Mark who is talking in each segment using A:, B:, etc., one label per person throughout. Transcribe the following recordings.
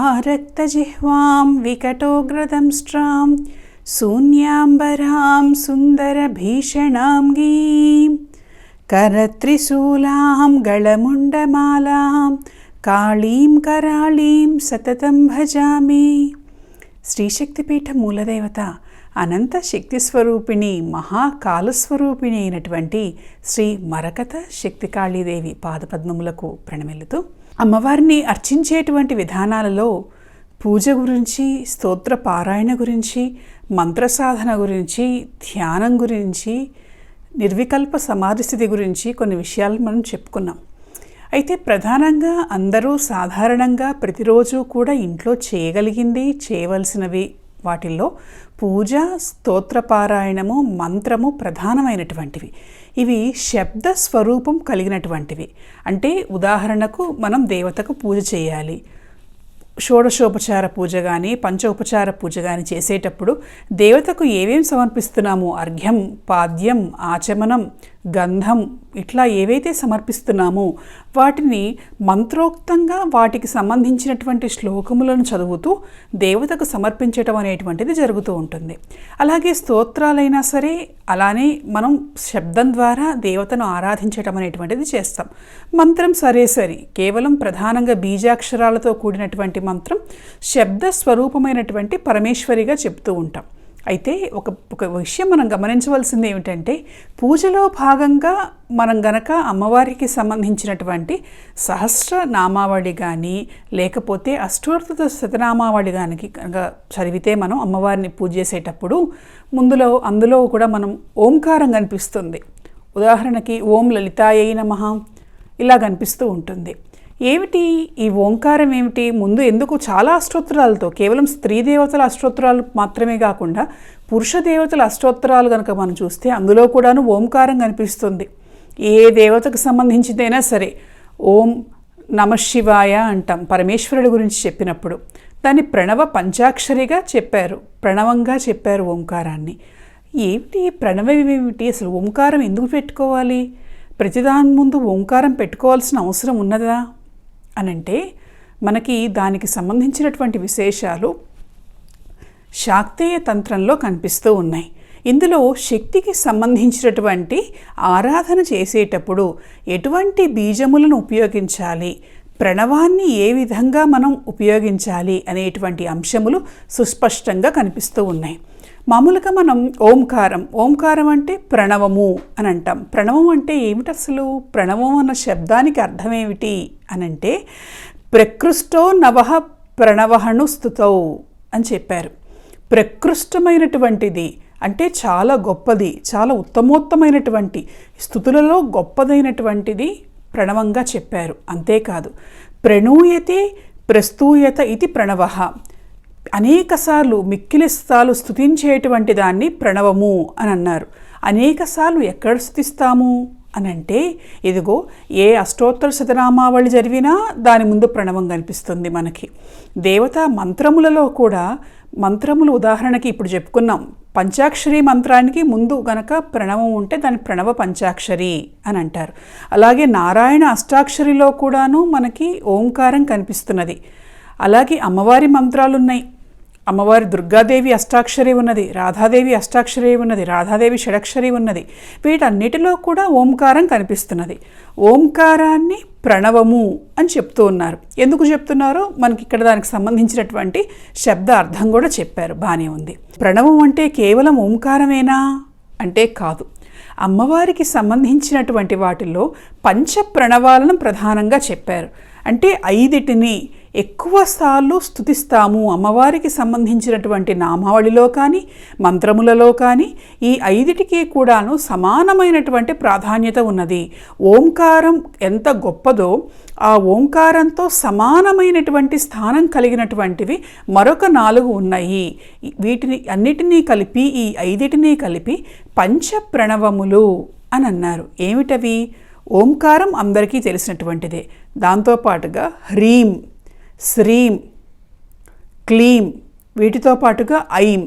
A: ఆరక్తజిహ్వాం వికటోగ్రదంష్ట్రాం శూన్యాంబరాం సుందరభీషణాం గీం కరత్రిశూలాం గళముండమాలాం కాళీం కరాళీం సతతం భజామి శ్రీశక్తిపీఠ మూలదేవత అనంత శక్తి స్వరూపిణి మహాకాలస్వరూపిణి అయినటువంటి శ్రీ మరకత శక్తికాళీదేవి పాదపద్మములకు ప్రణమిల్లుతూ అమ్మవారిని అర్చించేటువంటి విధానాలలో పూజ గురించి స్తోత్ర పారాయణ గురించి మంత్ర సాధన గురించి ధ్యానం గురించి నిర్వికల్ప సమాధి స్థితి గురించి కొన్ని విషయాలు మనం చెప్పుకున్నాం. అయితే ప్రధానంగా అందరూ సాధారణంగా ప్రతిరోజు కూడా ఇంట్లో చేయగలిగింది చేయవలసినవి వాటిల్లో పూజ స్తోత్రపారాయణము మంత్రము ప్రధానమైనటువంటివి. ఇవి శబ్ద స్వరూపం కలిగినటువంటివి. అంటే ఉదాహరణకు మనం దేవతకు పూజ చేయాలి. షోడశోపచార పూజ కానీ పంచోపచార పూజ కానీ చేసేటప్పుడు దేవతకు ఏమేం సమర్పిస్తున్నాము? అర్ఘ్యం పాద్యం ఆచమనం గంధం ఇట్లా ఏవైతే సమర్పిస్తున్నామో వాటిని మంత్రోక్తంగా వాటికి సంబంధించినటువంటి శ్లోకములను చదువుతూ దేవతకు సమర్పించటం అనేటువంటిది జరుగుతూ ఉంటుంది. అలాగే స్తోత్రాలైనా సరే అలానే మనం శబ్దం ద్వారా దేవతను ఆరాధించటం అనేటువంటిది చేస్తాం. మంత్రం సరే సరే కేవలం ప్రధానంగా బీజాక్షరాలతో కూడినటువంటి మంత్రం శబ్ద స్వరూపమైనటువంటి పరమేశ్వరిగా చెప్తూ ఉంటాం. అయితే ఒక ఒక విషయం మనం గమనించవలసింది ఏమిటంటే పూజలో భాగంగా మనం గనక అమ్మవారికి సంబంధించినటువంటి సహస్ర నామావళి కానీ లేకపోతే అష్టోర్థత శతనామావళి కానీ కనుక చదివితే మనం అమ్మవారిని పూజ చేసేటప్పుడు ముందులో అందులో కూడా మనం ఓంకారం కనిపిస్తుంది. ఉదాహరణకి ఓం లలితాయై నమః ఇలా కనిపిస్తూ ఉంటుంది. ఏమిటి? ఈ ఓంకారం ఏమిటి? ముందు ఎందుకు చాలా అష్టోత్తరాలతో కేవలం స్త్రీ దేవతల అష్టోత్తరాలు మాత్రమే కాకుండా పురుష దేవతల అష్టోత్తరాలు కనుక మనం చూస్తే అందులో కూడాను ఓంకారం కనిపిస్తుంది. ఏ దేవతకు సంబంధించిందైనా సరే ఓం నమ శివాయ అంటాం పరమేశ్వరుడి గురించి చెప్పినప్పుడు. దాన్ని ప్రణవ పంచాక్షరిగా చెప్పారు ప్రణవంగా చెప్పారు ఓంకారాన్ని. ఏమిటి? ప్రణవం ఏమిటి? అసలు ఓంకారం ఎందుకు పెట్టుకోవాలి? ప్రతిదాని ముందు ఓంకారం పెట్టుకోవాల్సిన అవసరం ఉన్నదా? అనంటే మనకి దానికి సంబంధించినటువంటి విశేషాలు శాక్తేయ తంత్రంలో కనిపిస్తూ ఉన్నాయి. ఇందులో శక్తికి సంబంధించినటువంటి ఆరాధన చేసేటప్పుడు ఎటువంటి బీజములను ఉపయోగించాలి? ప్రణవాన్ని ఏ విధంగా మనం ఉపయోగించాలి? అనేటువంటి అంశములు సుస్పష్టంగా కనిపిస్తూ ఉన్నాయి. మామూలుగా మనం ఓంకారం ఓంకారం అంటే ప్రణవము అని అంటాం. ప్రణవం అంటే ఏమిటి అసలు? ప్రణవం అన్న శబ్దానికి అర్థం ఏమిటి అని అంటే ప్రకృష్టో నవః ప్రణవహను స్థుతౌ అని చెప్పారు. ప్రకృష్టమైనటువంటిది అంటే చాలా గొప్పది చాలా ఉత్తమోత్తమైనటువంటి స్థుతులలో గొప్పదైనటువంటిది ప్రణవంగా చెప్పారు. అంతేకాదు ప్రణూయతే ప్రస్తూయత ఇది ప్రణవ. అనేకసార్లు మిక్కిలిస్తాలు స్థుతించేటువంటి దాన్ని ప్రణవము అని అన్నారు. అనేకసార్లు ఎక్కడ స్థుతిస్తాము అని అంటే ఇదిగో ఏ అష్టోత్తర శతనామావళి జరిగినా దాని ముందు ప్రణవం కనిపిస్తుంది మనకి. దేవతా మంత్రములలో కూడా మంత్రములు ఉదాహరణకి ఇప్పుడు చెప్పుకున్నాం. పంచాక్షరి మంత్రానికి ముందు గనక ప్రణవం ఉంటే దాని ప్రణవ పంచాక్షరి అని అంటారు. అలాగే నారాయణ అష్టాక్షరిలో కూడాను మనకి ఓంకారం కనిపిస్తున్నది. అలాగే అమ్మవారి మంత్రాలు ఉన్నాయి అమ్మవారి దుర్గాదేవి అష్టాక్షరి ఉన్నది రాధాదేవి అష్టాక్షరి ఉన్నది రాధాదేవి షడక్షరి ఉన్నది. వీటన్నిటిలో కూడా ఓంకారం కనిపిస్తున్నది. ఓంకారాన్ని ప్రణవము అని చెప్తూ ఉన్నారు. ఎందుకు చెప్తున్నారో మనకి ఇక్కడ దానికి సంబంధించినటువంటి శబ్ద అర్థం కూడా చెప్పారు. బాగానే ఉంది. ప్రణవం అంటే కేవలం ఓంకారమేనా? అంటే కాదు. అమ్మవారికి సంబంధించినటువంటి వాటిల్లో పంచ ప్రణవాలను ప్రధానంగా చెప్పారు. అంటే ఐదిటిని ఎక్కువ సార్లు స్థుతిస్తాము అమ్మవారికి సంబంధించినటువంటి నామావళిలో కానీ మంత్రములలో కానీ ఈ ఐదిటికి కూడాను సమానమైనటువంటి ప్రాధాన్యత ఉన్నది. ఓంకారం ఎంత గొప్పదో ఆ ఓంకారంతో సమానమైనటువంటి స్థానం కలిగినటువంటివి మరొక నాలుగు ఉన్నాయి. వీటిని అన్నిటినీ కలిపి ఈ ఐదిటిని కలిపి పంచప్రణవములు అని అన్నారు ఏమిటవి? ఓంకారం అందరికీ తెలిసినటువంటిదే. దాంతోపాటుగా హ్రీం శ్రీం క్లీం వీటితో పాటుగా ఐం.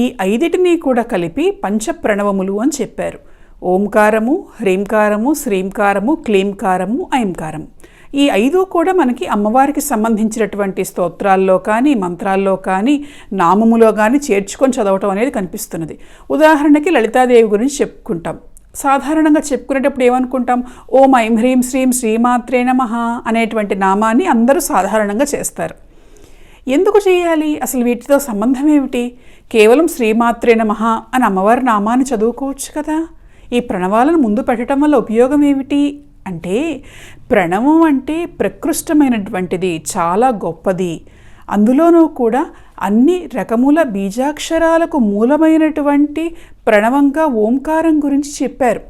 A: ఈ ఐదిటిని కూడా కలిపి పంచప్రణవములు అని చెప్పారు. ఓంకారము హ్రీంకారము శ్రీంకారము క్లీంకారము ఐంకారము. ఈ ఐదు కూడా మనకి అమ్మవారికి సంబంధించినటువంటి స్తోత్రాల్లో కానీ మంత్రాల్లో కానీ నామములో కానీ చేర్చుకొని చదవటం అనేది కనిపిస్తున్నది. ఉదాహరణకి లలితాదేవి గురించి చెప్పుకుంటాం. సాధారణంగా చెప్పుకునేటప్పుడు ఏమనుకుంటాం? ఓం ఐం హ్రీం శ్రీం శ్రీమాత్రే నమ అనేటువంటి నామాన్ని అందరూ సాధారణంగా చేస్తారు. ఎందుకు చేయాలి? అసలు వీటితో సంబంధం ఏమిటి? కేవలం శ్రీమాత్రే నమ అని అమ్మవారి నామాన్ని చదువుకోవచ్చు కదా? ఈ ప్రణవాలను ముందు పెట్టడం వల్ల ఉపయోగం ఏమిటి? అంటే ప్రణవం అంటే ప్రకృష్టమైనటువంటిది చాలా గొప్పది. అందులోనూ కూడా అన్ని రకముల బీజాక్షరాలకు మూలమైనటువంటి ప్రణవంగా ఓంకారం గురించి చెప్పారు.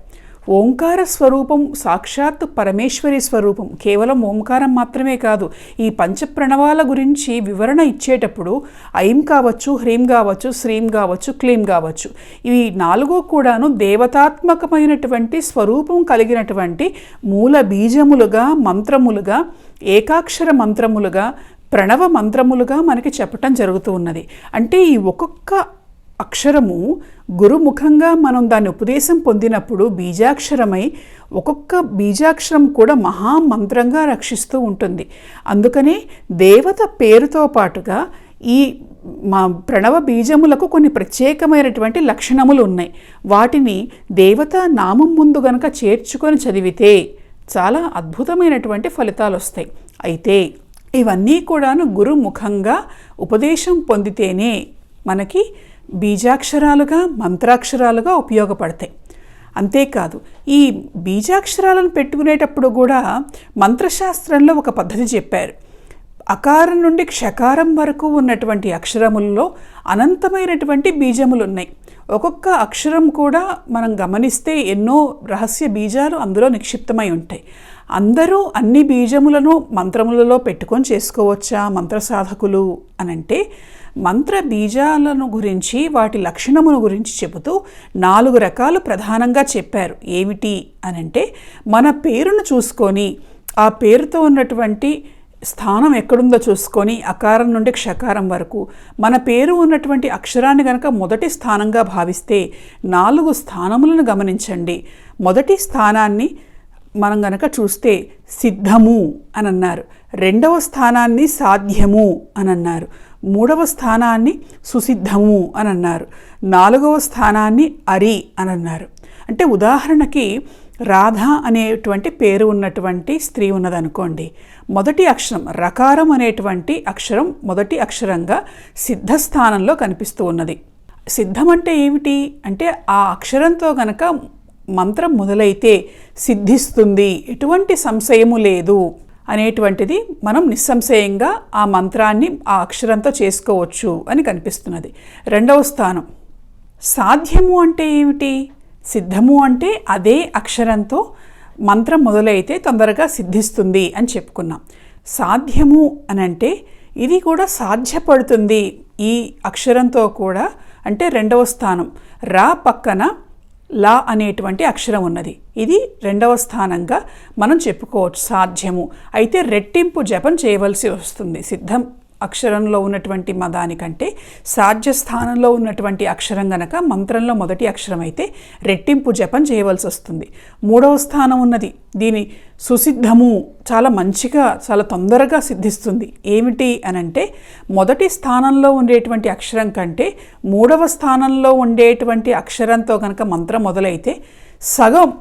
A: ఓంకార స్వరూపం సాక్షాత్ పరమేశ్వరి స్వరూపం. కేవలం ఓంకారం మాత్రమే కాదు ఈ పంచప్రణవాల గురించి వివరణ ఇచ్చేటప్పుడు ఐం కావచ్చు హ్రీం కావచ్చు శ్రీం కావచ్చు క్లీం కావచ్చు. ఇవి నాలుగో కూడాను దేవతాత్మకమైనటువంటి స్వరూపం కలిగినటువంటి మూల బీజములుగా మంత్రములుగా ఏకాక్షర మంత్రములుగా ప్రణవ మంత్రములుగా మనకి చెప్పటం జరుగుతూ ఉన్నది. అంటే ఈ ఒక్కొక్క అక్షరము గురుముఖంగా మనం దాని ఉపదేశం పొందినప్పుడు బీజాక్షరమై ఒక్కొక్క బీజాక్షరం కూడా మహామంత్రంగా రక్షిస్తూ ఉంటుంది. అందుకనే దేవత పేరుతో పాటుగా ఈ మా ప్రణవ బీజములకు కొన్ని ప్రత్యేకమైనటువంటి లక్షణములు ఉన్నాయి. వాటిని దేవత నామం ముందు గనక చేర్చుకొని చదివితే చాలా అద్భుతమైనటువంటి ఫలితాలు వస్తాయి. అయితే ఇవన్నీ కూడాను గురుముఖంగా ఉపదేశం పొందితేనే మనకి బీజాక్షరాలుగా మంత్రాక్షరాలుగా ఉపయోగపడతాయి. అంతేకాదు ఈ బీజాక్షరాలను పెట్టుకునేటప్పుడు కూడా మంత్రశాస్త్రంలో ఒక పద్ధతి చెప్పారు. అకారం నుండి క్షకారం వరకు ఉన్నటువంటి అక్షరములలో అనంతమైనటువంటి బీజములు ఉన్నాయి ఒక్కొక్క అక్షరం కూడా మనం గమనిస్తే ఎన్నో రహస్య బీజాలు అందులో నిక్షిప్తమై ఉంటాయి. అందరూ అన్ని బీజములను మంత్రములలో పెట్టుకొని చేసుకోవచ్చా? మంత్ర సాధకులు అనంటే మంత్ర బీజాలను గురించి వాటి లక్షణమును గురించి చెబుతూ నాలుగు రకాలు ప్రధానంగా చెప్పారు. ఏమిటి అనంటే మన పేరును చూసుకొని ఆ పేరుతో ఉన్నటువంటి స్థానం ఎక్కడుందో చూసుకొని అకారం నుండి క్షకారం వరకు. మన పేరు ఉన్నటువంటి అక్షరాన్ని కనుక మొదటి స్థానంగా భావిస్తే నాలుగు స్థానములను గమనించండి. మొదటి స్థానాన్ని మనం గనక చూస్తే సిద్ధము అని అన్నారు రెండవ స్థానాన్ని సాధ్యము అని అన్నారు మూడవ స్థానాన్ని సుసిద్ధము అని అన్నారు నాలుగవ స్థానాన్ని అరి అని అన్నారు అంటే ఉదాహరణకి రాధ అనేటువంటి పేరు ఉన్నటువంటి స్త్రీ ఉన్నదనుకోండి. మొదటి అక్షరం రకారం అనేటువంటి అక్షరం మొదటి అక్షరంగా సిద్ధస్థానంలో కనిపిస్తూ ఉన్నది. సిద్ధం అంటే ఏమిటి? అంటే ఆ అక్షరంతో గనక మంత్రం మొదలైతే సిద్ధిస్తుంది ఎటువంటి సంశయము లేదు. అనేటువంటిది మనం నిస్సంశయంగా ఆ మంత్రాన్ని ఆ అక్షరంతో చేసుకోవచ్చు అని కనిపిస్తున్నది. రెండవ స్థానం. సాధ్యము అంటే ఏమిటి? సిద్ధము అంటే అదే అక్షరంతో మంత్రం మొదలైతే తొందరగా సిద్ధిస్తుంది అని చెప్పుకున్నాం. సాధ్యము అని అంటే ఇది కూడా సాధ్యపడుతుంది ఈ అక్షరంతో కూడా అంటే రెండవ స్థానం. రా పక్కన లా అనేటువంటి అక్షరం ఉన్నది. ఇది రెండవ స్థానంగా మనం చెప్పుకోవచ్చు సాధ్యము. అయితే రెట్టింపు జపం చేయవలసి వస్తుంది. సిద్ధం అక్షరంలో ఉన్నటువంటి మదానికంటే సాధ్య స్థానంలో ఉన్నటువంటి అక్షరం గనక మంత్రంలో మొదటి అక్షరం అయితే రెట్టింపు జపం చేయవలసి వస్తుంది. మూడవ స్థానం ఉన్నది. దీని సుసిద్ధము చాలా మంచిగా చాలా తొందరగా సిద్ధిస్తుంది. ఏమిటి అనంటే మొదటి స్థానంలో ఉండేటువంటి అక్షరం కంటే మూడవ స్థానంలో ఉండేటువంటి అక్షరంతో కనుక మంత్రం మొదలైతే సగం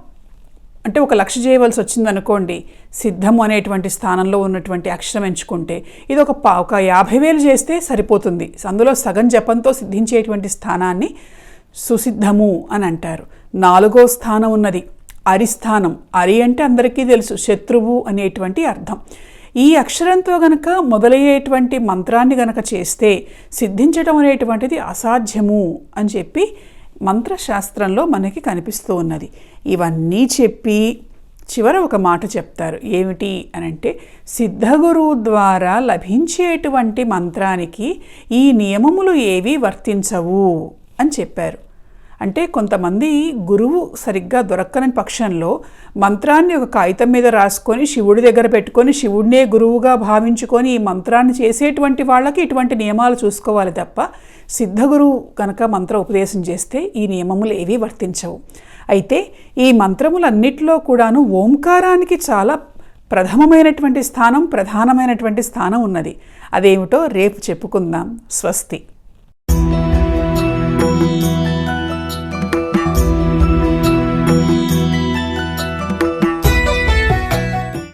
A: అంటే ఒక లక్ష చేయవలసి వచ్చిందనుకోండి సిద్ధము అనేటువంటి స్థానంలో ఉన్నటువంటి అక్షరం ఎంచుకుంటే ఇది ఒక పా ఒక యాభై వేలు చేస్తే సరిపోతుంది. అందులో సగం జపంతో సిద్ధించేటువంటి స్థానాన్ని సుసిద్ధము అని అంటారు. నాలుగో స్థానం ఉన్నది అరిస్థానం అరి అంటే అందరికీ తెలుసు శత్రువు అనేటువంటి అర్థం. ఈ అక్షరంతో గనక మొదలయ్యేటువంటి మంత్రాన్ని గనక చేస్తే సిద్ధించడం అనేటువంటిది అసాధ్యము అని చెప్పి మంత్రశాస్త్రంలో మనకి కనిపిస్తూ ఉన్నది. ఇవన్నీ చెప్పి చివర ఒక మాట చెప్తారు. ఏమిటి అని అంటే సిద్ధగురువు ద్వారా లభించేటువంటి మంత్రానికి ఈ నియమములు ఏవి వర్తించవు అని చెప్పారు. అంటే కొంతమంది గురువు సరిగ్గా దొరక్కని పక్షంలో మంత్రాన్ని ఒక కాగితం మీద రాసుకొని శివుడి దగ్గర పెట్టుకొని శివుడినే గురువుగా భావించుకొని ఈ మంత్రాన్ని చేసేటువంటి వాళ్ళకి ఇటువంటి నియమాలు చూసుకోవాలి తప్ప సిద్ధగురువు కనుక మంత్ర ఉపదేశం చేస్తే ఈ నియమములు ఏవీ వర్తించవు. అయితే ఈ మంత్రములన్నిటిలో కూడాను ఓంకారానికి చాలా ప్రథమమైనటువంటి స్థానం ప్రధానమైనటువంటి స్థానం ఉన్నది. అదేమిటో రేపు చెప్పుకుందాం. స్వస్తి.